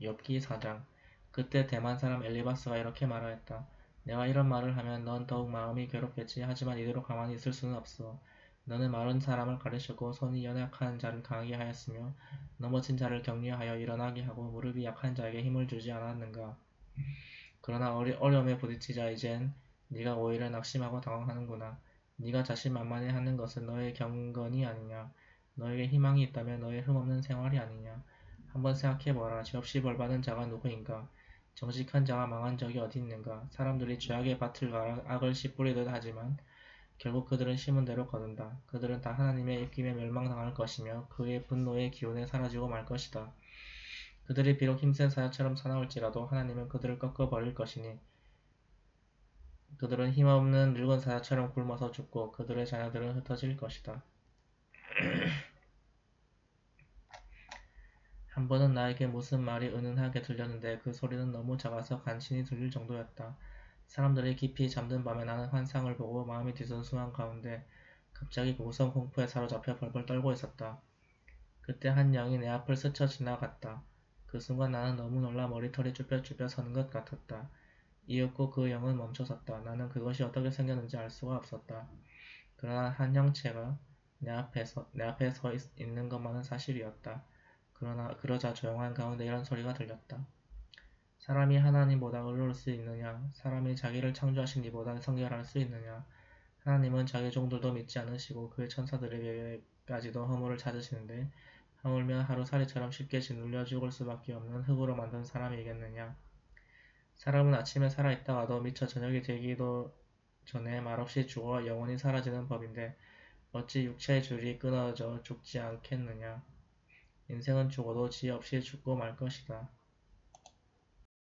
욥기 4장 그때 대만 사람 엘리바스가 이렇게 말하였다. 내가 이런 말을 하면 넌 더욱 마음이 괴롭겠지. 하지만 이대로 가만히 있을 수는 없어. 너는 마른 사람을 가르치고 손이 연약한 자를 강하게 하였으며 넘어진 자를 격려하여 일어나게 하고 무릎이 약한 자에게 힘을 주지 않았는가. 그러나 어리, 어려움에 부딪히자 이젠 네가 오히려 낙심하고 당황하는구나. 네가 자신 만만해 하는 것은 너의 경건이 아니냐. 너에게 희망이 있다면 너의 흠없는 생활이 아니냐. 한번 생각해보라. 죄없이 벌받은 자가 누구인가? 정직한 자가 망한 적이 어디 있는가? 사람들이 죄악의 밭을 갈아 악을 씨 뿌리듯 하지만 결국 그들은 심은 대로 거둔다. 그들은 다 하나님의 입김에 멸망당할 것이며 그의 분노의 기운에 사라지고 말 것이다. 그들이 비록 힘센 사자처럼 사나울지라도 하나님은 그들을 꺾어 버릴 것이니 그들은 힘없는 늙은 사자처럼 굶어서 죽고 그들의 자녀들은 흩어질 것이다. 한 번은 나에게 무슨 말이 은은하게 들렸는데 그 소리는 너무 작아서 간신히 들릴 정도였다. 사람들이 깊이 잠든 밤에 나는 환상을 보고 마음이 뒤숭숭한 가운데 갑자기 고성 공포에 사로잡혀 벌벌 떨고 있었다. 그때 한 영이 내 앞을 스쳐 지나갔다. 그 순간 나는 너무 놀라 머리털이 쭈뼛쭈뼛 서는 것 같았다. 이윽고 그 영은 멈춰섰다. 나는 그것이 어떻게 생겼는지 알 수가 없었다. 그러나 한 형체가 내 앞에 서, 내 앞에 서 있, 있는 것만은 사실이었다. 그러나 그러자 조용한 가운데 이런 소리가 들렸다. 사람이 하나님보다 의로울 수 있느냐? 사람이 자기를 창조하신 이보다 성결할 수 있느냐? 하나님은 자기 종들도 믿지 않으시고 그의 천사들에게까지도 허물을 찾으시는데 하물며 하루살이처럼 쉽게 짓눌려 죽을 수밖에 없는 흙으로 만든 사람이겠느냐? 사람은 아침에 살아있다가도 미처 저녁이 되기도 전에 말없이 죽어 영원히 사라지는 법인데 어찌 육체의 줄이 끊어져 죽지 않겠느냐? 인생은 죽어도 지혜 없이 죽고 말 것이다.